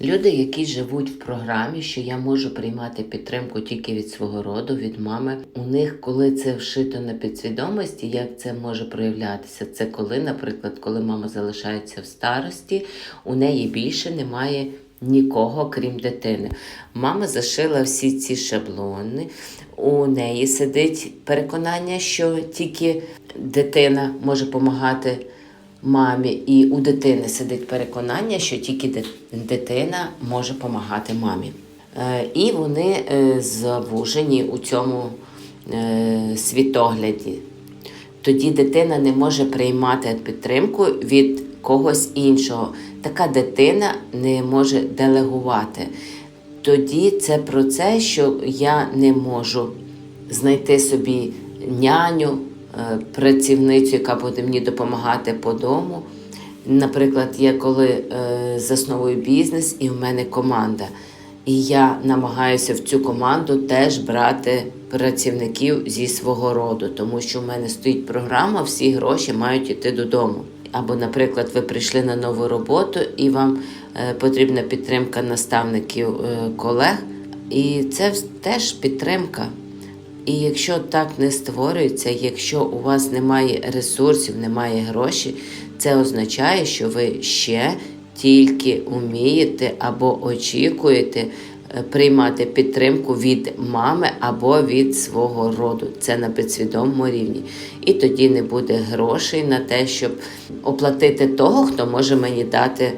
Люди, які живуть в програмі, що я можу приймати підтримку тільки від свого роду, від мами. У них, коли це вшито на підсвідомості, як це може проявлятися? Це коли, наприклад, коли мама залишається в старості, у неї більше немає нікого, крім дитини. Мама зашила всі ці шаблони. У неї сидить переконання, що тільки дитина може допомагати мамі, і у дитини сидить переконання, що тільки дитина може допомагати мамі. Е, І вони е, завужені у цьому е, світогляді. Тоді дитина не може приймати підтримку від когось іншого. Така дитина не може делегувати. Тоді це про це, що я не можу знайти собі няню, працівницю, яка буде мені допомагати по дому. Наприклад, я коли е, засновую бізнес, і в мене команда. І я намагаюся в цю команду теж брати працівників зі свого роду, тому що в мене стоїть програма, всі гроші мають йти додому. Або, наприклад, ви прийшли на нову роботу і вам е, потрібна підтримка наставників е, колег, і це теж підтримка. І якщо так не створюється, якщо у вас немає ресурсів, немає грошей, це означає, що ви ще тільки вмієте або очікуєте е, приймати підтримку від мами або від свого роду. Це на підсвідомому рівні. І тоді не буде грошей на те, щоб оплатити того, хто може мені дати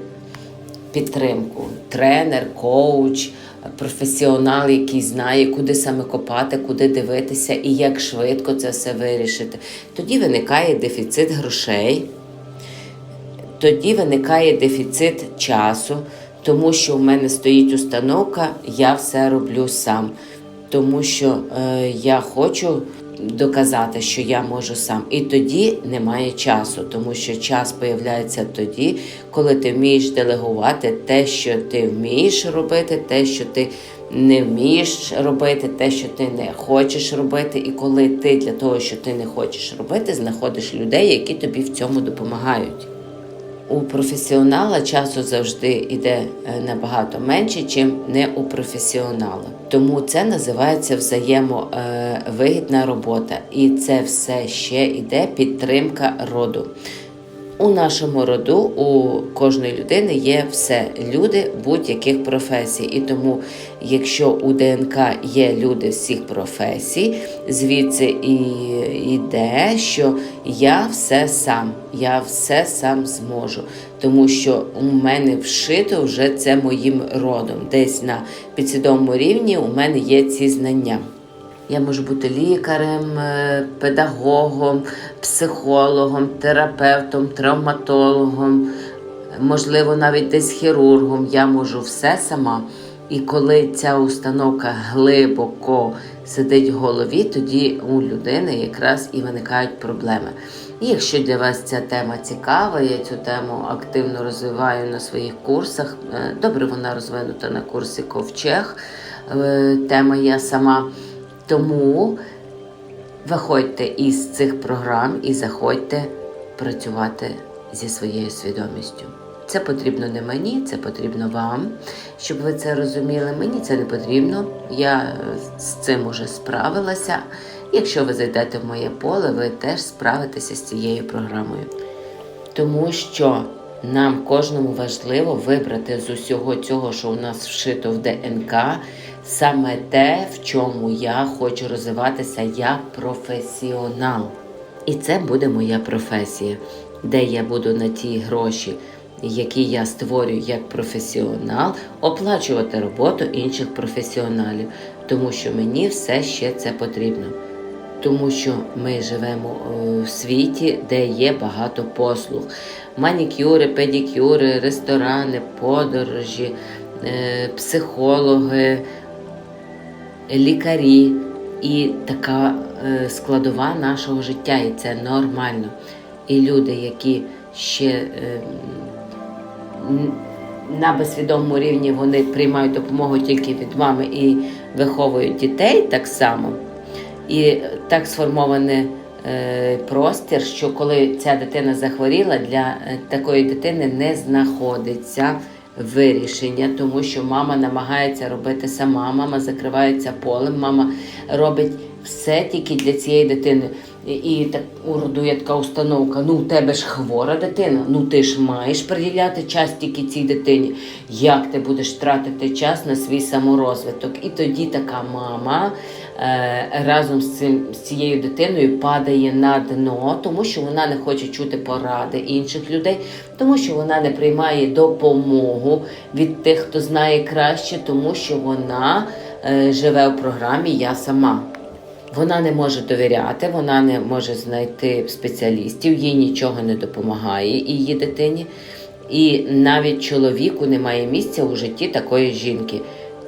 підтримку. Тренер, коуч, професіонал, який знає, куди саме копати, куди дивитися і як швидко це все вирішити. Тоді виникає дефіцит грошей, тоді виникає дефіцит часу, тому що в мене стоїть установка, я все роблю сам. Тому що е, я хочу доказати, що я можу сам. І тоді немає часу, тому що час появляється тоді, коли ти вмієш делегувати те, що ти вмієш робити, те, що ти не вмієш робити, те, що ти не хочеш робити, і коли ти для того, що ти не хочеш робити, знаходиш людей, які тобі в цьому допомагають. У професіонала часу завжди йде е, набагато менше, ніж не у професіонала. Тому це називається взаємовигідна робота. І це все ще йде підтримка роду. У нашому роду у кожної людини є все люди будь-яких професій. І тому, якщо у ДНК є люди всіх професій, звідси і йде, що я все сам, я все сам зможу. Тому що у мене вшито вже це моїм родом. Десь на підсвідомому рівні у мене є ці знання. Я можу бути лікарем, е, педагогом, психологом, терапевтом, травматологом, можливо, навіть десь хірургом. Я можу все сама. І коли ця установка глибоко сидить в голові, тоді у людини якраз і виникають проблеми. І якщо для вас ця тема цікава, я цю тему активно розвиваю на своїх курсах. Е, Добре, вона розвинута на курсі Ковчег. Е, Тема я сама. Тому виходьте із цих програм і заходьте працювати зі своєю свідомістю. Це потрібно не мені, це потрібно вам, щоб ви це розуміли. Мені це не потрібно. Я е, з цим уже справилася. Якщо ви зайдете в моє поле, ви теж справитеся з цією програмою. Тому що нам кожному важливо вибрати з усього цього, що у нас вшито в ДНК, саме те, в чому я хочу розвиватися як професіонал. І це буде моя професія, де я буду на ті гроші, які я створюю як професіонал, оплачувати роботу інших професіоналів, тому що мені все ще це потрібно. Тому що ми живемо е, в світі, де є багато послуг: манікюри, педикюри, ресторани, подорожі, е, психологи, лікарі і така е, складова нашого життя, і це нормально. І люди, які ще е, на безсвідомому рівні вони приймають допомогу тільки від мами і виховують дітей так само. І так сформований е, простір, що коли ця дитина захворіла, для такої дитини не знаходиться вирішення, тому що мама намагається робити сама, мама закривається полем, мама робить все тільки для цієї дитини. І, так у роду є така установка: ну, у тебе ж хвора дитина, ну ти ж маєш приділяти час тільки цій дитині. Як ти будеш тратити час на свій саморозвиток? І тоді така мама разом з, цим, з цією дитиною падає на дно, тому що вона не хоче чути поради інших людей, тому що вона не приймає допомогу від тих, хто знає краще, тому що вона е, живе у програмі Я сама. Вона не може довіряти, вона не може знайти спеціалістів, їй нічого не допомагає її дитині. І навіть чоловіку немає місця у житті такої жінки,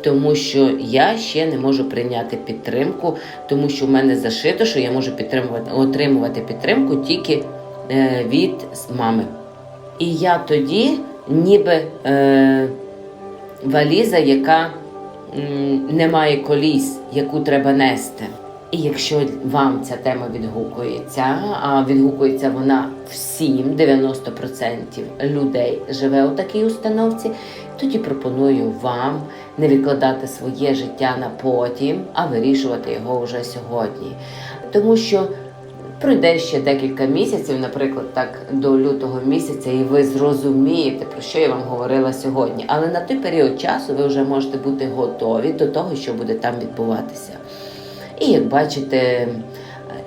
тому що я ще не можу прийняти підтримку, тому що в мене зашито, що я можу підтримувати, отримувати підтримку тільки е, від мами. І я тоді ніби е, валіза, яка не має коліс, яку треба нести. І якщо вам ця тема відгукується, а відгукується вона всім, 90% людей живе у такій установці, тоді пропоную вам не відкладати своє життя на потім, а вирішувати його вже сьогодні. Тому що пройде ще декілька місяців, наприклад, так до лютого місяця, і ви зрозумієте, про що я вам говорила сьогодні. Але на той період часу ви вже можете бути готові до того, що буде там відбуватися. І як бачите,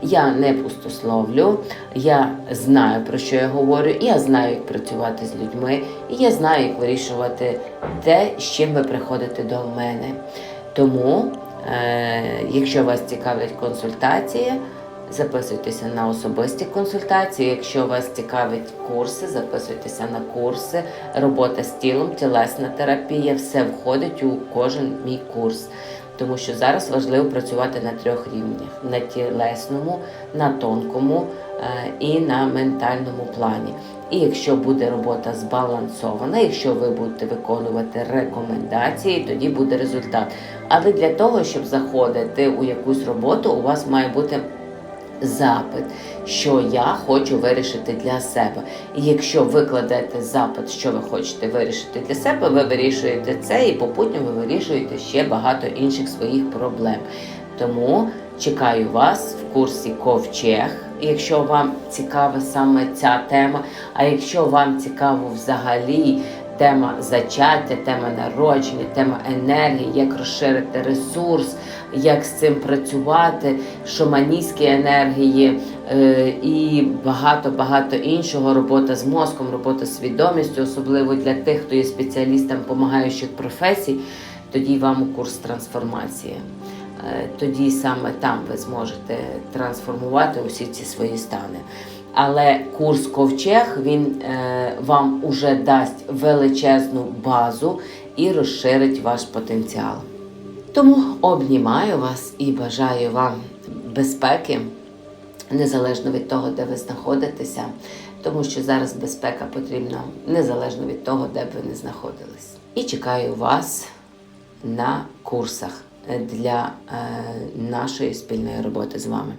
я не пустословлю, я знаю про що я говорю, я знаю, як працювати з людьми, і я знаю, як вирішувати те, з чим ви приходите до мене. Тому, е, якщо вас цікавлять консультації, записуйтеся на особисті консультації. Якщо вас цікавлять курси, записуйтеся на курси, робота з тілом, тілесна терапія, все входить у кожен мій курс. Тому що зараз важливо працювати на трьох рівнях: на тілесному, на тонкому е, і на ментальному плані. І якщо буде робота збалансована, якщо ви будете виконувати рекомендації, тоді буде результат. Але для того, щоб заходити у якусь роботу, у вас має бути запит, що я хочу вирішити для себе. І якщо ви кладете запит, що ви хочете вирішити для себе, ви вирішуєте це і попутно ви вирішуєте ще багато інших своїх проблем. Тому чекаю вас в курсі Ковчег. Якщо вам цікава саме ця тема, а якщо вам цікаво взагалі тема зачаття, тема народження, тема енергії, як розширити ресурс, як з цим працювати, шаманістські енергії е, і багато-багато іншого. Робота з мозком, робота з свідомістю, особливо для тих, хто є спеціалістом помагаючих професій, тоді вам курс трансформації. Е, Тоді саме там ви зможете трансформувати усі ці свої стани. Але курс ковчег він е, вам уже дасть величезну базу і розширить ваш потенціал. Тому обнімаю вас і бажаю вам безпеки, незалежно від того, де ви знаходитеся, тому що зараз безпека потрібна незалежно від того, де б ви не знаходились. І чекаю вас на курсах для е, нашої спільної роботи з вами.